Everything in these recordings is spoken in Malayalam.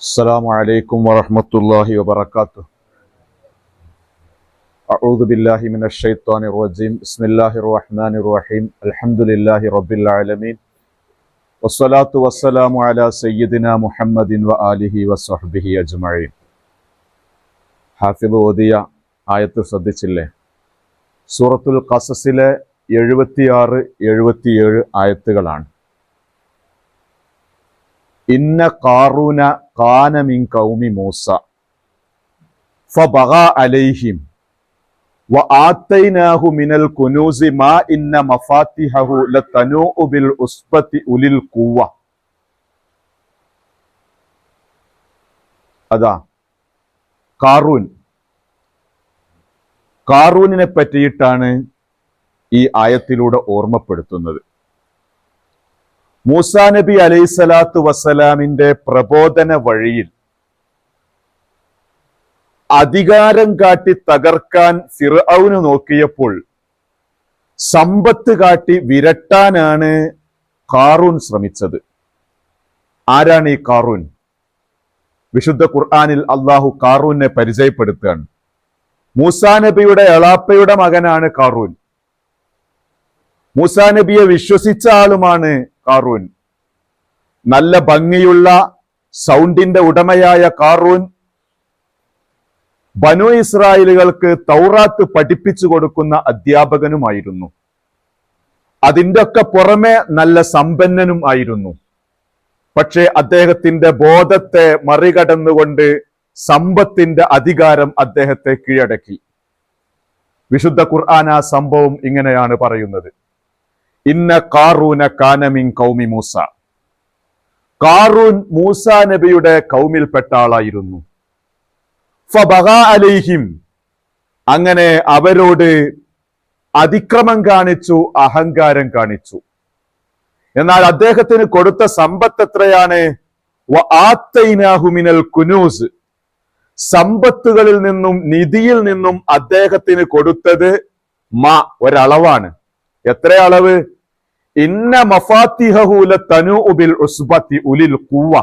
السلام عليكم ورحمة الله وبركاته أعوذ بالله من الشيطان الرجيم بسم الله الرحمن الرحيم الحمد لله رب العالمين والصلاة والسلام على سيدنا محمد وآله وصحبه أجمعين ഹാഫിദ് ഓതിയ ആയത്ത് ശ്രദ്ധിച്ചില്ലേ സൂറത്തുൽ ഖസസിലെ എഴുപത്തിയാറ് എഴുപത്തിയേഴ് ആയത്തുകളാണ് ഇന്ന കാറൂന കാന മിൻ കൗമി മൂസ ഫബഗ അലൈഹിം وآتيناه من الكنوز ما إن مفاتيحه لتنوء بالعصبة أولي القوة അതാ കാറൂൻ കാറൂനിനെ പറ്റിയിട്ടാണ് ഈ ആയത്തിലൂടെ ഓർമ്മപ്പെടുത്തുന്നത് മൂസാ നബി അലൈഹിസ്സലാത്തു വസ്സലാമിന്റെ പ്രബോധന വഴിയിൽ അധികാരം കാട്ടി തകർക്കാൻ ഫിറൌന് നോക്കിയപ്പോൾ സമ്പത്ത് കാട്ടി വിരട്ടാനാണ് കാറൂൻ ശ്രമിച്ചത്. ആരാണ് ഈ കാറൂൻ വിശുദ്ധ ഖുർആാനിൽ അള്ളാഹു കാറൂനെ പരിചയപ്പെടുത്തുകയാണ്. മൂസാ നബിയുടെ എളാപ്പയുടെ മകനാണ് കാറൂൻ മൂസാ നബിയെ വിശ്വസിച്ച ആളുമാണ് കാറൂൻ. നല്ല ഭംഗിയുള്ള സൗണ്ടിന്റെ ഉടമയായ കാറൂൻ ബനു ഇസ്രായേലുകൾക്ക് തൗറാത്ത് പഠിപ്പിച്ചു കൊടുക്കുന്ന അധ്യാപകനുമായിരുന്നു. അതിന്റെ ഒക്കെ പുറമെ നല്ല സമ്പന്നനും ആയിരുന്നു. പക്ഷേ അദ്ദേഹത്തിന്റെ ബോധത്തെ മറികടന്നുകൊണ്ട് സമ്പത്തിന്റെ അധികാരം അദ്ദേഹത്തെ കീഴടക്കി. വിശുദ്ധ ഖുർആൻ ആ സംഭവം ഇങ്ങനെയാണ് പറയുന്നത്. ഇന്ന കാറൂന കാനമിൻ കൗമി മൂസ. കാറൂൻ മൂസ നബിയുടെ കൗമിൽപ്പെട്ട ആളായിരുന്നു. അലൈഹിം അങ്ങനെ അവരോട് അതിക്രമം കാണിച്ചു അഹങ്കാരം കാണിച്ചു. എന്നാൽ അദ്ദേഹത്തിന് കൊടുത്ത സമ്പത്ത് എത്രയാണ്? മിനൽ കുനൂസ് സമ്പത്തുകളിൽ നിന്നും നിധിയിൽ നിന്നും അദ്ദേഹത്തിന് കൊടുത്തത് മ ഒരളവാണ്. എത്ര അളവ്? ഇന്ന മഫാത്തിഹൂല തനു ഉബിൽ ഉസ്ബത്തി ഉലിൽ കൂവ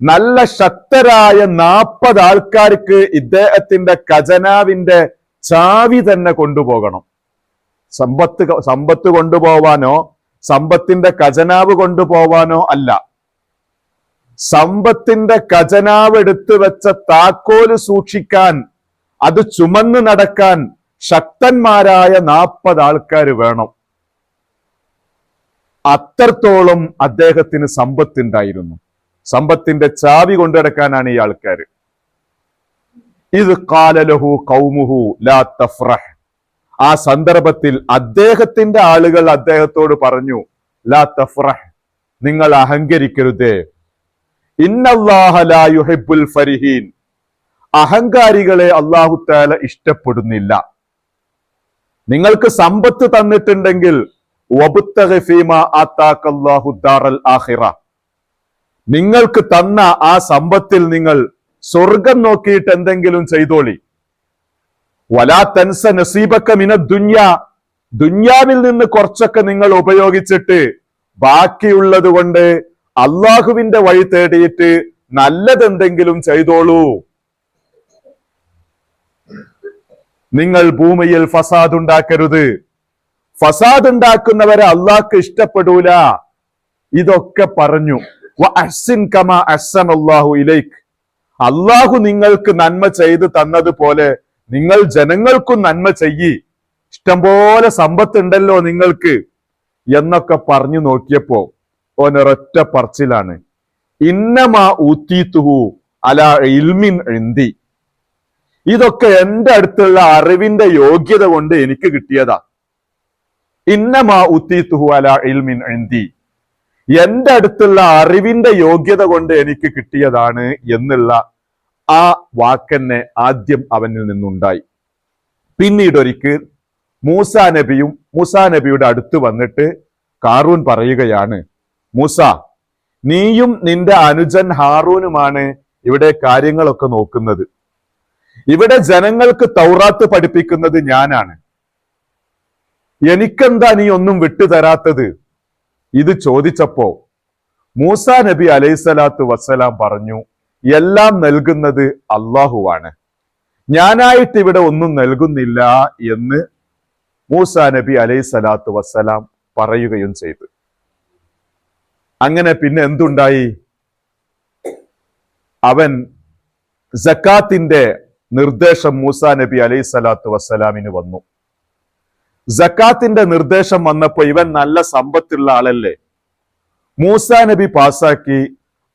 നല്ല ശക്തരായ നാൽപ്പത് ആൾക്കാർക്ക് ഇദ്ദേഹത്തിന്റെ ഖജനാവിന്റെ ചാവി തന്നെ കൊണ്ടുപോകണം. സമ്പത്ത് സമ്പത്ത് കൊണ്ടുപോവാനോ സമ്പത്തിന്റെ ഖജനാവ് കൊണ്ടുപോവാനോ അല്ല. സമ്പത്തിന്റെ ഖജനാവ് എടുത്തു വെച്ച താക്കോൽ സൂക്ഷിക്കാൻ അത് ചുമന്ന് നടക്കാൻ ശക്തന്മാരായ നാൽപ്പത് ആൾക്കാർ വേണം. അത്രത്തോളം അദ്ദേഹത്തിന് സമ്പത്തുണ്ടായിരുന്നു. സമ്പത്തിന്റെ ചാവി കൊണ്ടുനടക്കാനാണ് ഈ ആൾക്കാർ ഇത് കാലലഹു കൗമുഹു ലാ തഫ്രഹ്. ആ സന്ദർഭത്തിൽ അദ്ദേഹത്തിന്റെ ആളുകൾ അദ്ദേഹത്തോട് പറഞ്ഞു ലാ തഫ്രഹ് നിങ്ങൾ അഹങ്കരിക്കരുതേ. യുഹിബ്ബുൽ ഫരിഹീൻ. അഹങ്കാരികളെ അള്ളാഹു താല ഇഷ്ടപ്പെടുന്നില്ല. നിങ്ങൾക്ക് സമ്പത്ത് തന്നിട്ടുണ്ടെങ്കിൽ നിങ്ങൾക്ക് തന്ന ആ സമ്പത്തിൽ നിങ്ങൾ സ്വർഗം നോക്കിയിട്ട് എന്തെങ്കിലും ചെയ്തോളി. വലാ തൻസ നസീബക്ക മിന ദുന്യ. ദുന്യാവിൽ നിന്ന് കുറച്ചൊക്കെ നിങ്ങൾ ഉപയോഗിച്ചിട്ട് ബാക്കിയുള്ളത് കൊണ്ട് അള്ളാഹുവിന്റെ വഴി തേടിയിട്ട് നല്ലതെന്തെങ്കിലും ചെയ്തോളൂ. നിങ്ങൾ ഭൂമിയിൽ ഫസാദ് ഉണ്ടാക്കരുത്. ഫസാദ് ഉണ്ടാക്കുന്നവരെ അള്ളാഹ്ക്ക് ഇഷ്ടപ്പെടൂല. ഇതൊക്കെ പറഞ്ഞു. അള്ളാഹു നിങ്ങൾക്ക് നന്മ ചെയ്തു തന്നതുപോലെ നിങ്ങൾ ജനങ്ങൾക്കും നന്മ ചെയ്യി. ഇഷ്ടംപോലെ സമ്പത്ത് ഉണ്ടല്ലോ നിങ്ങൾക്ക്. എന്നൊക്കെ പറഞ്ഞു നോക്കിയപ്പോ ഓനൊരൊറ്റ പറച്ചിലാണ്. ഇന്നമാ ഊത്തീത്തുഹു അല ഇൽമിൻ എഴുന്തി ഇതൊക്കെ എന്റെ അടുത്തുള്ള അറിവിന്റെ യോഗ്യത കൊണ്ട് എനിക്ക് കിട്ടിയതാ. ഇന്നമാ അല ഇൽമിൻ എന്തി എന്റെ അടുത്തുള്ള അറിവിന്റെ യോഗ്യത കൊണ്ട് എനിക്ക് കിട്ടിയതാണ് എന്നുള്ള ആ വാക്കെന്നെ ആദ്യം അവനിൽ നിന്നുണ്ടായി. പിന്നീട് ഒരിക്കൽ മൂസ നബിയും മൂസ നബിയുടെ അടുത്ത് വന്നിട്ട് കാറൂൻ പറയുകയാണ് മൂസ നീയും നിന്റെ അനുജൻ ഹാറൂനുമാണ് ഇവിടെ കാര്യങ്ങളൊക്കെ നോക്കുന്നത്. ഇവിടെ ജനങ്ങൾക്ക് തൗറാത്ത് പഠിപ്പിക്കുന്നത് ഞാനാണ്. എനിക്കെന്താ നീ ഒന്നും വിട്ടുതരാത്തത് ഇത് ചോദിച്ചപ്പോ മൂസ നബി അലൈസലാത്തു വസ്സലാം പറഞ്ഞു എല്ലാം നൽകുന്നത് അള്ളാഹുവാണ്. ഞാനായിട്ട് ഇവിടെ ഒന്നും നൽകുന്നില്ല എന്ന് മൂസ നബി അലൈഹി സ്വലാത്തു വസ്സലാം പറയുകയും ചെയ്തു. അങ്ങനെ പിന്നെ എന്തുണ്ടായി? അവൻ സക്കാത്തിന്റെ നിർദ്ദേശം മൂസാ നബി അലൈഹി സ്വലാത്തു വസ്സലാമിന് വന്നു. ജക്കാത്തിന്റെ നിർദ്ദേശം വന്നപ്പോ ഇവൻ നല്ല സമ്പത്തുള്ള ആളല്ലേ? മൂസാ നബി പാസാക്കി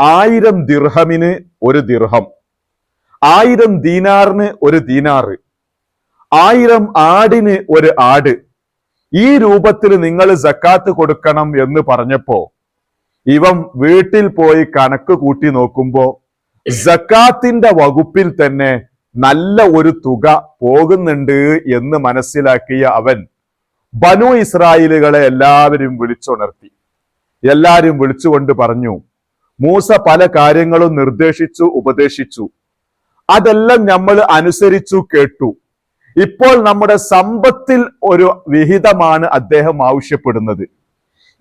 ആയിരം ദിർഹമിന് ഒരു ദിർഹം ആയിരം ദീനാറിന് ഒരു ദീനാറ് ആയിരം ആടിന് ഒരു ആട്. ഈ രൂപത്തിൽ നിങ്ങൾ ജക്കാത്ത് കൊടുക്കണം എന്ന് പറഞ്ഞപ്പോ ഇവൻ വീട്ടിൽ പോയി കണക്ക് കൂട്ടി നോക്കുമ്പോ ജക്കാത്തിന്റെ വകുപ്പിൽ തന്നെ നല്ല ഒരു തുക പോകുന്നുണ്ട് എന്ന് മനസ്സിലാക്കിയ അവൻ ബനു ഇസ്രായേലുകളെ എല്ലാവരും വിളിച്ചുണർത്തി. എല്ലാവരും വിളിച്ചുകൊണ്ട് പറഞ്ഞു മൂസ പല കാര്യങ്ങളും നിർദ്ദേശിച്ചു ഉപദേശിച്ചു. അതെല്ലാം നമ്മൾ അനുസരിച്ചു കേട്ടു. ഇപ്പോൾ നമ്മുടെ സമ്പത്തിൽ ഒരു വിഹിതമാണ് അദ്ദേഹം ആവശ്യപ്പെടുന്നത്.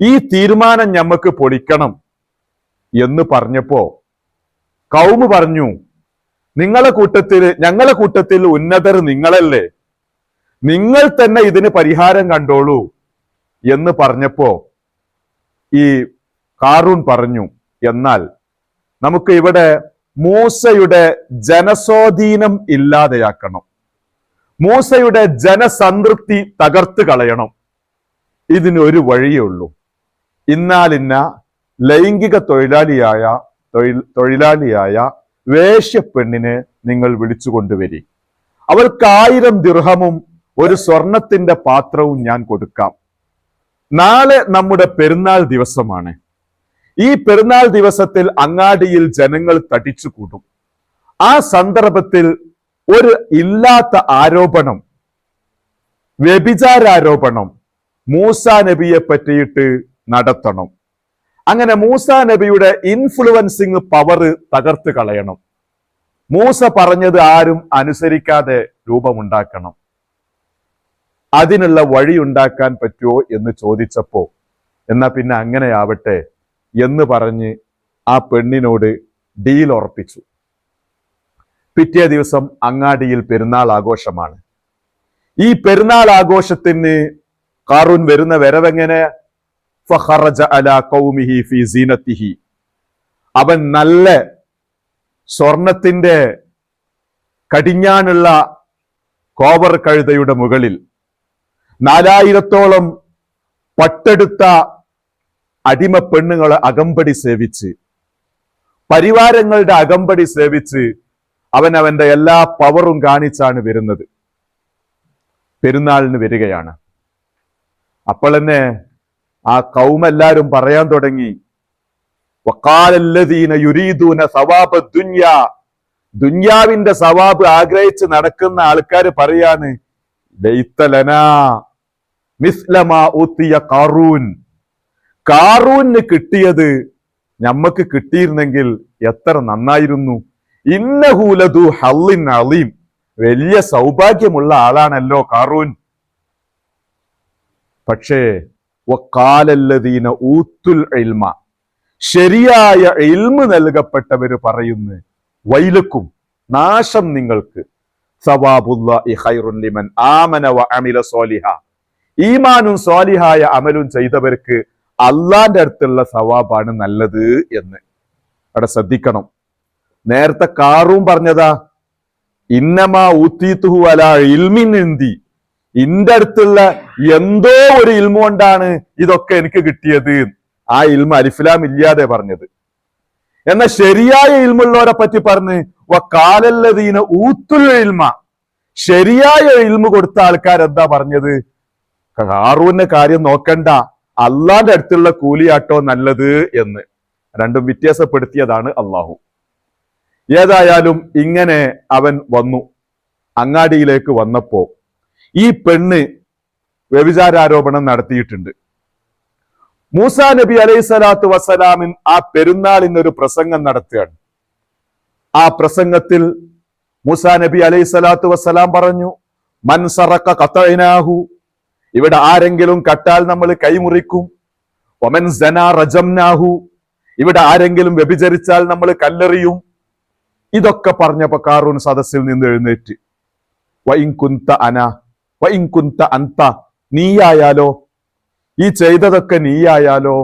ഈ തീരുമാനം നമുക്ക് പൊളിക്കണം എന്ന് പറഞ്ഞപ്പോ കൗമ് പറഞ്ഞു നിങ്ങളെ കൂട്ടത്തിൽ ഞങ്ങളെ കൂട്ടത്തിൽ ഉന്നതർ നിങ്ങളല്ലേ? നിങ്ങൾ തന്നെ ഇതിന് പരിഹാരം കണ്ടോളൂ എന്ന് പറഞ്ഞപ്പോ ഈ കാറൂൺ പറഞ്ഞു. എന്നാൽ നമുക്ക് ഇവിടെ മൂസയുടെ ജനസ്വാധീനം ഇല്ലാതെയാക്കണം. മൂസയുടെ ജനസംതൃപ്തി തകർത്ത് കളയണം. ഇതിനൊരു വഴിയേ ഉള്ളൂ. ഇന്നാലിന്ന ലൈംഗിക തൊഴിലാളിയായ തൊഴിലാളിയായ വേശ്യപ്പെണ്ണിനെ നിങ്ങൾ വിളിച്ചു കൊണ്ടുവരി. അവൾക്ക് ആയിരം ദിർഹമും ഒരു സ്വർണത്തിന്റെ പാത്രവും ഞാൻ കൊടുക്കാം. നാളെ നമ്മുടെ പെരുന്നാൾ ദിവസമാണ്. ഈ പെരുന്നാൾ ദിവസത്തിൽ അങ്ങാടിയിൽ ജനങ്ങൾ തടിച്ചു കൂടും. ആ സന്ദർഭത്തിൽ ഒരു ഇല്ലാത്ത ആരോപണം വ്യഭിചാരാരോപണം മൂസ നബിയെ പറ്റിയിട്ട് നടത്തണം. അങ്ങനെ മൂസ നബിയുടെ ഇൻഫ്ലുവൻസിങ് പവർ തകർത്ത് കളയണം. മൂസ പറഞ്ഞത് ആരും അനുസരിക്കാതെ രൂപമുണ്ടാക്കണം. അതിനുള്ള വഴി ഉണ്ടാക്കാൻ പറ്റുമോ എന്ന് ചോദിച്ചപ്പോ എന്നാ പിന്നെ അങ്ങനെയാവട്ടെ എന്ന് പറഞ്ഞ് ആ പെണ്ണിനോട് ഡീൽ ഉറപ്പിച്ചു. പിറ്റേ ദിവസം അങ്ങാടിയിൽ പെരുന്നാൾ ആഘോഷമാണ്. ഈ പെരുന്നാൾ ആഘോഷത്തിന് കാറൂൻ വരുന്ന വരവെങ്ങനെ അവൻ നല്ല സ്വർണത്തിന്റെ കടിഞ്ഞാനുള്ള കോവർ കഴുതയുടെ മുകളിൽ നാലായിരത്തോളം പട്ടെടുത്ത അടിമ പെണ്ണുങ്ങളെ അകമ്പടി സേവിച്ച് പരിവാരങ്ങളുടെ അകമ്പടി സേവിച്ച് അവൻ അവന്റെ എല്ലാ പവറും കാണിച്ചാണ് വരുന്നത്. പെരുന്നാളിന് വരികയാണ്. അപ്പോൾ തന്നെ ആ കൗമെല്ലാരും പറയാൻ തുടങ്ങി. യുരീദൂന ദുന്യാവിന്റെ സവാബ് ആഗ്രഹിച്ച് നടക്കുന്ന ആൾക്കാർ പറയാണ് കാറൂന് കിട്ടിയത് ഞമ്മക്ക് കിട്ടിയിരുന്നെങ്കിൽ എത്ര നന്നായിരുന്നു. ഇന്നഹൂലതു ഹല്ലിൻ അലീം വലിയ സൗഭാഗ്യമുള്ള ആളാണല്ലോ കാറൂൻ. പക്ഷേ വക്കാലല്ലദീന ഊത്തുൽ ഇൽമ. ശരിയായ ഇൽമ് നൽകപ്പെട്ടവര് പറയുന്നു വൈലക്കും നാശം നിങ്ങൾക്ക്. ലിമൻ ആമന ഈമാനും സ്വാലിഹായ അമലും ചെയ്തവർക്ക് അള്ളാന്റെ അടുത്തുള്ള സവാബാണ് നല്ലത് എന്ന്. അവിടെ ശ്രദ്ധിക്കണം. നേരത്തെ കാറും പറഞ്ഞതാ ഇന്നമാ ഊത്തീത്തുഹു അല ഇൽമിൻ എന്തി ഇന്റെ അടുത്തുള്ള എന്തോ ഒരു ഇൽമ കൊണ്ടാണ് ഇതൊക്കെ എനിക്ക് കിട്ടിയത്. ആ ഇൽമ അലിഫിലാം ഇല്ലാതെ പറഞ്ഞത്. എന്നാൽ ശരിയായ ഇൽമുള്ളവരെ പറ്റി പറഞ്ഞ് കാലല്ലതീന ഊത്തുൽ ഇൽമ. ശരിയായ ഇൽമ കൊടുത്ത ആൾക്കാർ എന്താ പറഞ്ഞത്? കാറൂന്റെ കാര്യം നോക്കണ്ട. അള്ളാന്റെ അടുത്തുള്ള കൂലിയാട്ടോ നല്ലത് എന്ന്. രണ്ടും വ്യത്യാസപ്പെടുത്തിയതാണ് അള്ളാഹു ഏതായാലും ഇങ്ങനെ അവൻ വന്നു. അങ്ങാടിയിലേക്ക് വന്നപ്പോ ഈ പെണ്ണ് വ്യഭിചാരാരോപണം നടത്തിയിട്ടുണ്ട്. മൂസ നബി അലൈഹി സ്വലാത്തു വസ്സലാമിൻ ആ പെരുന്നാളിന് ഒരു പ്രസംഗം നടത്തുകയാണ്. ആ പ്രസംഗത്തിൽ മൂസ നബി അലൈഹി സ്വലാത്തു വസ്സലാം പറഞ്ഞു മൻസറക്ക കത്തൈനാഹു ഇവിടെ ആരെങ്കിലും കട്ടാൽ നമ്മൾ കൈമുറിക്കും ഒമൻ സന റജംനാഹു ഇവിടെ ആരെങ്കിലും വ്യഭിചരിച്ചാൽ നമ്മൾ കല്ലെറിയും. ഇതൊക്കെ പറഞ്ഞപ്പോ കാറൂൺ സദസ്സിൽ നിന്ന് എഴുന്നേറ്റ് വൈകുന്ത അന വൈകുന്ത അന്ത നീയായാലോ? ഈ ചെയ്തതൊക്കെ നീയായാലോ?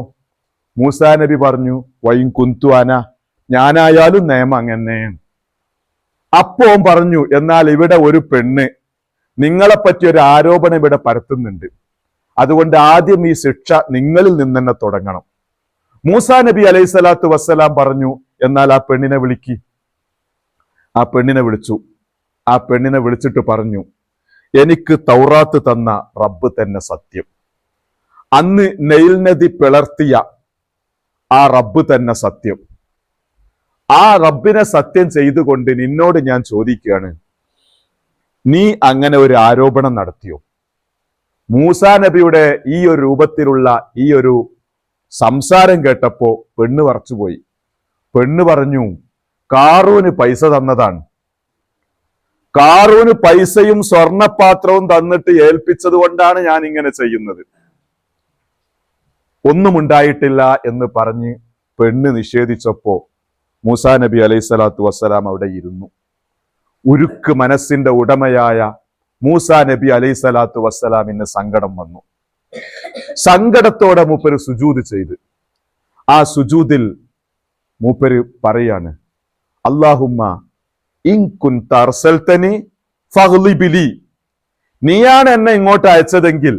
മൂസാ നബി പറഞ്ഞു വൈകുന്തു കുന്തു അന ഞാനായാലും നിയമം അങ്ങനെ. അപ്പോ പറഞ്ഞു എന്നാൽ ഇവിടെ ഒരു പെണ്ണ് നിങ്ങളെ പറ്റി ഒരു ആരോപണം ഇവിടെ പരത്തുന്നുണ്ട്. അതുകൊണ്ട് ആദ്യം ഈ ശിക്ഷ നിങ്ങളിൽ നിന്ന് തന്നെ തുടങ്ങണം. മൂസാ നബി അലൈഹി സ്വലാത്തു വസ്സലാം പറഞ്ഞു എന്നാൽ ആ പെണ്ണിനെ വിളിക്കി. ആ പെണ്ണിനെ വിളിച്ചു. ആ പെണ്ണിനെ വിളിച്ചിട്ട് പറഞ്ഞു എനിക്ക് തൗറാത്ത് തന്ന റബ്ബ് തന്നെ സത്യം. അന്ന് നെയിൽ നദി പിളർത്തിയ ആ റബ്ബ് തന്നെ സത്യം. ആ റബ്ബിനെ സത്യം ചെയ്തുകൊണ്ട് നിന്നോട് ഞാൻ ചോദിക്കുകയാണ് നീ അങ്ങനെ ഒരു ആരോപണം നടത്തിയോ? മൂസാ നബിയുടെ ഈ ഒരു രൂപത്തിലുള്ള ഈ ഒരു സംസാരം കേട്ടപ്പോ പെണ്ണ് പറച്ചുപോയി പെണ്ണ് പറഞ്ഞു കാറൂന് പൈസ തന്നതാണ്. കാറൂന് പൈസയും സ്വർണപാത്രവും തന്നിട്ട് ഏൽപ്പിച്ചത് കൊണ്ടാണ് ഞാൻ ഇങ്ങനെ ചെയ്യുന്നത്. ഒന്നും ഉണ്ടായിട്ടില്ല എന്ന് പറഞ്ഞ് പെണ്ണ് നിഷേധിച്ചപ്പോ മൂസാ നബി അലൈഹി സ്വലാത്തു വസ്സലാം അവിടെ ഇരുന്നു. ഉരുക്ക് മനസ്സിന്റെ ഉടമയായ മൂസാ നബി അലൈഹി സ്വലാത്തു വസ്സലാമിന് സങ്കടം വന്നു. സങ്കടത്തോടെ മൂപ്പര് സുജൂത് ചെയ്ത്. ആ സുജൂതിൽ മൂപ്പര് പറയാണ് അള്ളാഹുമ്മ ഇൻകുൻത ഫഹ്ലിബിലി നീയാണ് എന്നെ ഇങ്ങോട്ട് അയച്ചതെങ്കിൽ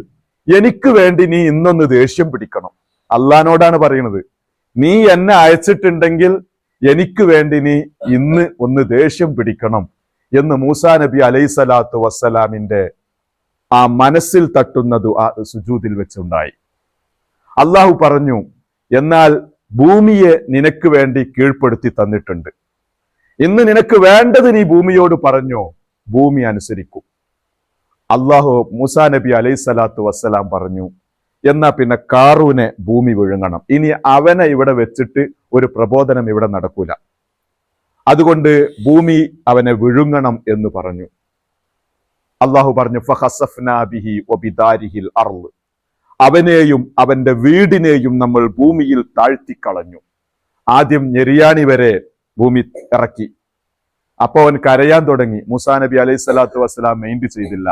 എനിക്ക് വേണ്ടി നീ ഇന്നൊന്ന് ദേഷ്യം പിടിക്കണം. അള്ളഹാനോടാണ് പറയുന്നത്. നീ എന്നെ അയച്ചിട്ടുണ്ടെങ്കിൽ എനിക്ക് വേണ്ടി നീ ഇന്ന് ഒന്ന് ദേഷ്യം പിടിക്കണം എന്ന് മൂസാ നബി അലൈഹി സ്വലാത്തു വസ്സലാമിന്റെ ആ മനസ്സിൽ തട്ടുന്നത് ആ സുജൂതിൽ വെച്ചുണ്ടായി. അള്ളാഹു പറഞ്ഞു എന്നാൽ ഭൂമിയെ നിനക്ക് വേണ്ടി കീഴ്പ്പെടുത്തി തന്നിട്ടുണ്ട്. ഇന്ന് നിനക്ക് വേണ്ടത് നീ ഭൂമിയോട് പറഞ്ഞോ? ഭൂമി അനുസരിക്കും. അള്ളാഹു മൂസാ നബി അലൈഹി സ്വലാത്തു വസ്സലാം പറഞ്ഞു എന്നാ പിന്നെ കാറൂനെ ഭൂമി വിഴുങ്ങണം. ഇനി അവനെ ഇവിടെ വെച്ചിട്ട് ഒരു പ്രബോധനം ഇവിടെ നടക്കൂല. അതുകൊണ്ട് ഭൂമി അവനെ വിഴുങ്ങണം എന്ന് പറഞ്ഞു. അള്ളാഹു പറഞ്ഞു അവനെയും അവന്റെ വീടിനെയും നമ്മൾ ഭൂമിയിൽ താഴ്ത്തിക്കളഞ്ഞു. ആദ്യം ഞെരിയാണി വരെ ഭൂമി ഇറക്കി. അപ്പോൾ അവൻ കരയാൻ തുടങ്ങി. മുസാ നബി അലൈഹി സ്വലാത്തു വസ്സലാം മെയിൻഡ് ചെയ്തില്ല.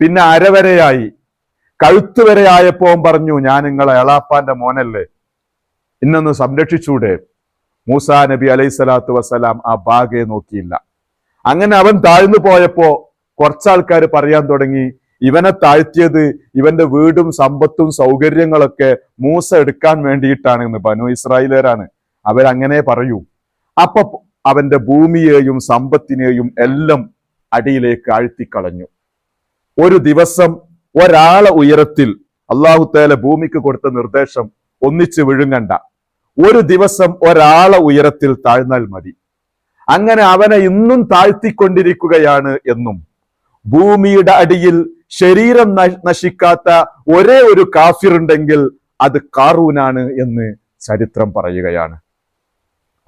പിന്നെ അരവരെയായി. കഴുത്ത് വരെ പറഞ്ഞു ഞാൻ നിങ്ങളെ എളാപ്പാന്റെ മോനല്ലേ. ഇന്നൊന്ന് സംരക്ഷിച്ചൂടെ. മൂസാ നബി അലൈഹി സ്വലാത്തു വസ്സലാം ആ ബാഗയെ നോക്കിയില്ല. അങ്ങനെ അവൻ താഴ്ന്നു പോയപ്പോ കുറച്ചാൾക്കാർ പറയാൻ തുടങ്ങി ഇവനെ താഴ്ത്തിയത് ഇവന്റെ വീടും സമ്പത്തും സൗകര്യങ്ങളൊക്കെ മൂസ എടുക്കാൻ വേണ്ടിയിട്ടാണ് എന്ന്. ബനു ഇസ്രായേലരാണ് അവരങ്ങനെ പറയൂ. അപ്പൊ അവന്റെ ഭൂമിയെയും സമ്പത്തിനെയും എല്ലാം അടിയിലേക്ക് ആഴ്ത്തിക്കളഞ്ഞു. ഒരു ദിവസം ഒരാളെ ഉയരത്തിൽ അള്ളാഹുത്തേല ഭൂമിക്ക് കൊടുത്ത നിർദ്ദേശം ഒന്നിച്ച് വിഴുങ്ങണ്ട. ഒരു ദിവസം ഒരാളെ ഉയരത്തിൽ താഴ്ന്നാൽ മതി. അങ്ങനെ അവനെ ഇന്നും താഴ്ത്തിക്കൊണ്ടിരിക്കുകയാണ് എന്നും. ഭൂമിയുടെ അടിയിൽ ശരീരം നശിക്കാത്ത ഒരേ ഒരു കാഫിറുണ്ടെങ്കിൽ അത് കാറൂനാണ് എന്ന് ചരിത്രം പറയുകയാണ്.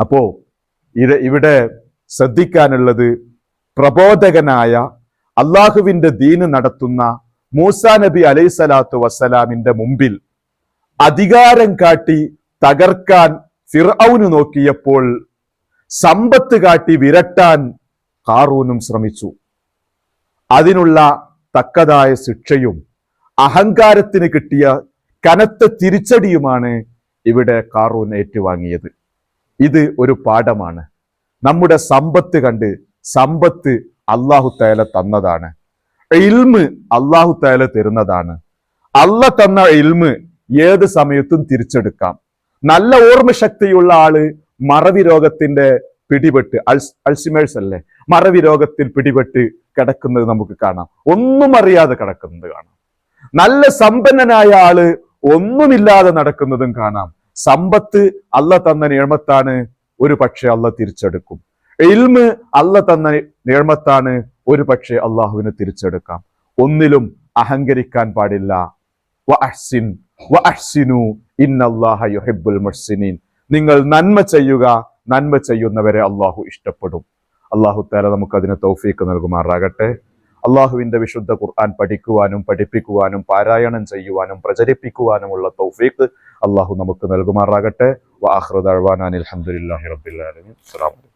അപ്പോ ഇത് ഇവിടെ ശ്രദ്ധിക്കാനുള്ളത് പ്രബോധകനായ അള്ളാഹുവിന്റെ ദീന് നടത്തുന്ന മൂസാ നബി അലൈഹി സ്വലാത്തു വസ്സലാമിന്റെ മുമ്പിൽ അധികാരം കാട്ടി തകർക്കാൻ ഫിർഔന് നോക്കിയപ്പോൾ സമ്പത്ത് കാട്ടി വിരട്ടാൻ കാറൂനും ശ്രമിച്ചു. അതിനുള്ള തക്കതായ ശിക്ഷയും അഹങ്കാരത്തിന് കിട്ടിയ കനത്ത തിരിച്ചടിയുമാണ് ഇവിടെ കാറൂൻ ഏറ്റുവാങ്ങിയത്. ഇത് ഒരു പാഠമാണ്. നമ്മുടെ സമ്പത്ത് കണ്ട് സമ്പത്ത് അള്ളാഹു തേല തന്നതാണ്. ഇൽമ് അള്ളാഹു തേല തരുന്നതാണ്. അല്ല തന്ന ഇൽമ് ഏത് സമയത്തും തിരിച്ചെടുക്കാം. നല്ല ഓർമ്മശക്തിയുള്ള ആൾ മറവി രോഗത്തിന്റെ പിടിപെട്ട് അൾസ് അൾസിമേഴ്സ് അല്ലേ? മറവി രോഗത്തിൽ പിടിപെട്ട് കിടക്കുന്നത് നമുക്ക് കാണാം. ഒന്നും അറിയാതെ കിടക്കുന്നത് കാണാം. നല്ല സമ്പന്നനായ ആൾ ഒന്നുമില്ലാതെ നടക്കുന്നതും കാണാം. സമ്പത്ത് അല്ല തന്ന നിയമത്താണ് ഒരു പക്ഷെ അല്ല തിരിച്ചെടുക്കും. ഇൽമ് അല്ല തന്ന നിയമത്താണ് ഒരു പക്ഷെ അള്ളാഹുവിനെ തിരിച്ചെടുക്കാം. ഒന്നിലും അഹങ്കരിക്കാൻ പാടില്ല. വ അഹ്സിൻ വ അഹ്സിനു ഇന്നല്ലാഹ നിങ്ങൾ നന്മ ചെയ്യുക നന്മ ചെയ്യുന്നവരെ അള്ളാഹു ഇഷ്ടപ്പെടും. അള്ളാഹു താല നമുക്ക് അതിന് തൗഫീക്ക് നൽകുമാറാകട്ടെ. അള്ളാഹുവിന്റെ വിശുദ്ധ ഖുർആൻ പഠിക്കുവാനും പഠിപ്പിക്കുവാനും പാരായണം ചെയ്യുവാനും പ്രചരിപ്പിക്കുവാനുമുള്ള തൗഫീഖ് അള്ളാഹു നമുക്ക് നൽകുമാറാകട്ടെ. അൽവാനാൻ അലഹമുല്ലാഹി റബ്ബിൽ ആലമീൻ. അസ്സലാമു അലൈക്കും.